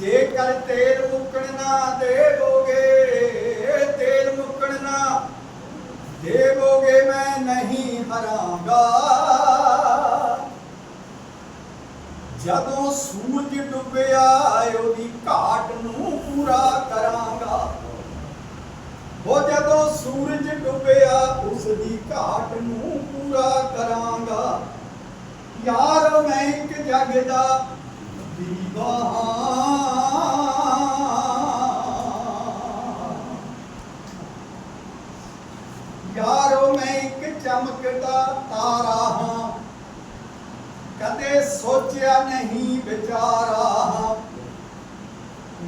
ਜੇਕਰ ਤੇਲ ਮੁੱਕਣ ਨਾ ਦੇਵੋਗੇ, ਤੇਲ ਮੁੱਕਣ ਨਾ ਦੇਵੋਗੇ, ਮੈਂ ਨਹੀਂ ਹਰਾਂਗਾ। ਜਦੋਂ ਸੂਰਜ ਡੁੱਬਿਆ, ਉਹਦੀ ਘਾਟ ਨੂੰ ਪੂਰਾ ਕਰਾਂਗਾ। ਉਹ ਜਦੋਂ ਸੂਰਜ ਡੁੱਬਿਆ ਉਸ ਦੀ ਘਾਟ ਨੂੰ ਪੂਰਾ ਕਰਾਂਗਾ। ਯਾਰ, ਮੈਂ ਇੱਕ ਜਗ ਦਾ ਮੈਂ ਇੱਕ ਚਮਕਦਾ ਤਾਰਾ ਹਾਂ। ਕਦੇ ਸੋਚਿਆ ਨਹੀਂ ਵਿਚਾਰਾ ਹਾਂ।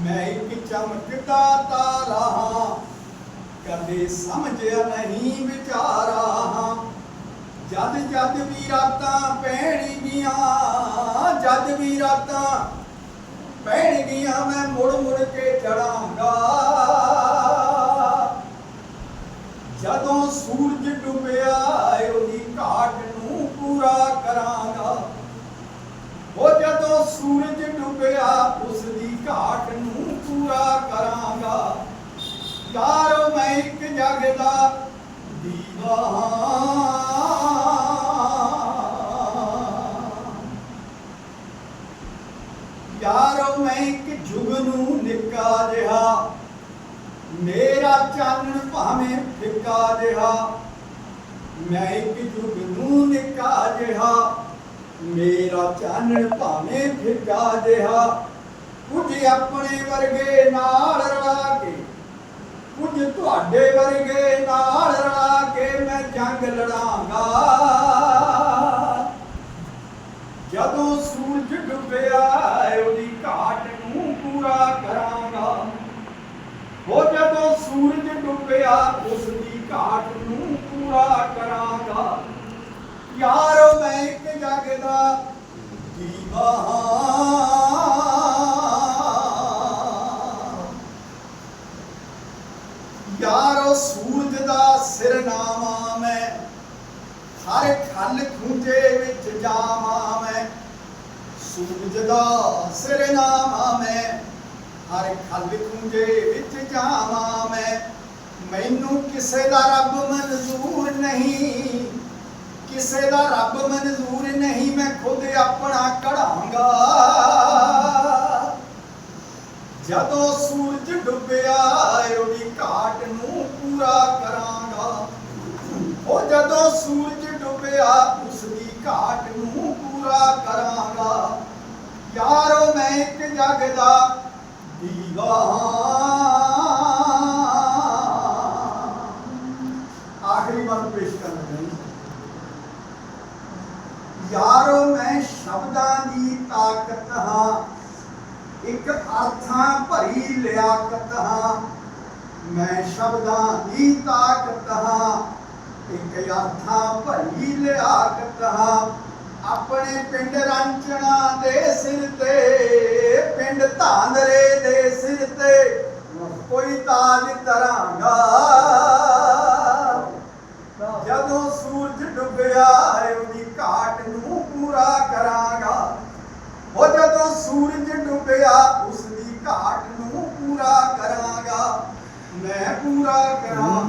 ਮੈਂ ਇੱਕ ਚਮਕਦਾ ਤਾਰਾ ਹਾਂ। ਕਦੇ ਸਮਝਿਆ ਨਹੀਂ ਵਿਚਾਰਾ ਹਾਂ। ਜਦ ਜਦ ਵੀ ਰਾਤਾਂ ਪੈਣਗੀਆਂ, ਜਦ ਵੀ ਰਾਤਾਂ ਪੈਣਗੀਆਂ, ਮੈਂ ਮੁੜ ਮੁੜ ਕੇ ਚੜਾਂਗਾ। ਜਦੋਂ ਸੂਰਜ ਡੁੱਬਿਆ ਉਹਦੀ ਘਾਟ ਨੂੰ ਪੂਰਾ ਕਰਾਂਗਾ। ਉਹ ਜਦੋਂ ਸੂਰਜ ਡੁੱਬਿਆ ਉਸ ਦੀ ਘਾਟ ਨੂੰ ਪੂਰਾ ਕਰਾਂਗਾ। ਯਾਰੋ, ਮੈਂ ਇੱਕ ਜਗ ਦਾ ਦੀਵਾਨਾ। ਯਾਰੋ, ਮੈਂ ਇੱਕ ਜੁਗ ਨੂੰ ਨਿੱਕਾ ਰਿਹਾ ਮੇਰਾ ਚਾਨਣ ਭਾਵੇਂ ਫਿੱਕਾ ਜਿਹਾ, ਮੈਂ ਇੱਕ ਨੂੰ ਨਿਕਾ ਜਿਹਾ, ਮੇਰਾ ਚਾਨਣ ਭਾਵੇਂ ਫਿੱਕਾ ਜਿਹਾ, ਕੁਝ ਆਪਣੇ ਵਰਗੇ ਨਾਲ ਰਲਾ ਕੇ, ਕੁਝ ਤੁਹਾਡੇ ਵਰਗੇ ਨਾਲ ਰਲਾ ਕੇ ਮੈਂ ਜੰਗ ਲੜਾਂਗਾ। ਜਦੋਂ ਸੂਰਜ ਡੁੱਬਿਆ ਉਹਦੀ ਘਾਟ ਨੂੰ ਪੂਰਾ ਕਰਾਂਗਾ। ਉਹ ਜਦੋਂ ਸੂਰਜ ਡੁੱਬਿਆ ਉਸ ਦੀ ਘਾਟ ਨੂੰ ਪੂਰਾ ਕਰਾਂਗਾ। ਯਾਰੋ, ਮੈਂ ਇੱਕ ਜਗ ਦਾ ਯਾਰੋ, ਸੂਰਜ ਦਾ ਸਿਰਨਾਮਾ ਮੈਂ, ਹਰ ਖਲ ਖੁੰਝੇ ਵਿੱਚ ਜਾਵਾਂ ਮੈਂ। ਸੂਰਜ ਦਾ ਸਿਰਨਾਮਾ ਮੈਂ ਹਰ ਖਲ ਖੁੰਝੇ ਵਿੱਚ ਜਾਵਾਂ ਮੈਂ। ਮੈਨੂੰ ਕਿਸੇ ਦਾ ਰੱਬ ਮਨਜ਼ੂਰ ਨਹੀਂ। ਕਿਸੇ ਦਾ ਰੱਬ ਮਨਜ਼ੂਰ ਨਹੀਂ, ਮੈਂ ਖੁਦ ਆਪਣਾ ਕਢਾਂਗਾ। ਜਦੋਂ ਸੂਰਜ ਡੁੱਬਿਆ, ਉਹਦੀ ਘਾਟ ਨੂੰ ਪੂਰਾ ਕਰਾਂਗਾ। ਉਹ ਜਦੋਂ ਸੂਰਜ ਡੁੱਬਿਆ ਉਸ ਦੀ ਘਾਟ ਨੂੰ ਪੂਰਾ ਕਰਾਂਗਾ। ਯਾਰੋ, ਮੈਂ ਇੱਕ ਜਗ ਦਾ ਦੀਵਾਨਾ ਆਖਰੀ ਵਾਰ ਪੇਸ਼ ਕਰਨ ਲੱਗਾ ਜੀ। ਯਾਰੋ ਮੈਂ ਸ਼ਬਦਾਂ ਦੀ ਤਾਕਤ ਹਾਂ ਇੱਕ ਅਰਥਾਂ ਭਰੀ ਲਿਆਕਤ ਹਾਂ ਮੈਂ ਸ਼ਬਦਾਂ ਦੀ ਤਾਕਤ ਹਾਂ ਇੱਕ ਅਰਥਾਂ ਭਰੀ ਲਿਆਕਤ ਹਾਂ ਆਪਣੇ ਪਿੰਡ ਰਾਂਚਣਾ ਦੇ ਸਿਰ ਤੇ, ਪਿੰਡ ਧਾਂਦਰੇ ਦੇ ਸਿਰ ਤੇ ਕੋਈ ਤਾਜ ਤਰਾਂਗਾ ਜਦੋਂ ਸੂਰਜ ਡੁੱਬਿਆ ਉਹਦੀ ਘਾਟ ਨੂੰ ਪੂਰਾ ਕਰਾਂਗਾ। ਉਹ ਜਦੋਂ ਸੂਰਜ ਡੁੱਬਿਆ ਉਸ ਦੀ ਘਾਟ ਨੂੰ ਪੂਰਾ ਕਰਾਂਗਾ। ਮੈਂ ਪੂਰਾ ਕਰਾਂ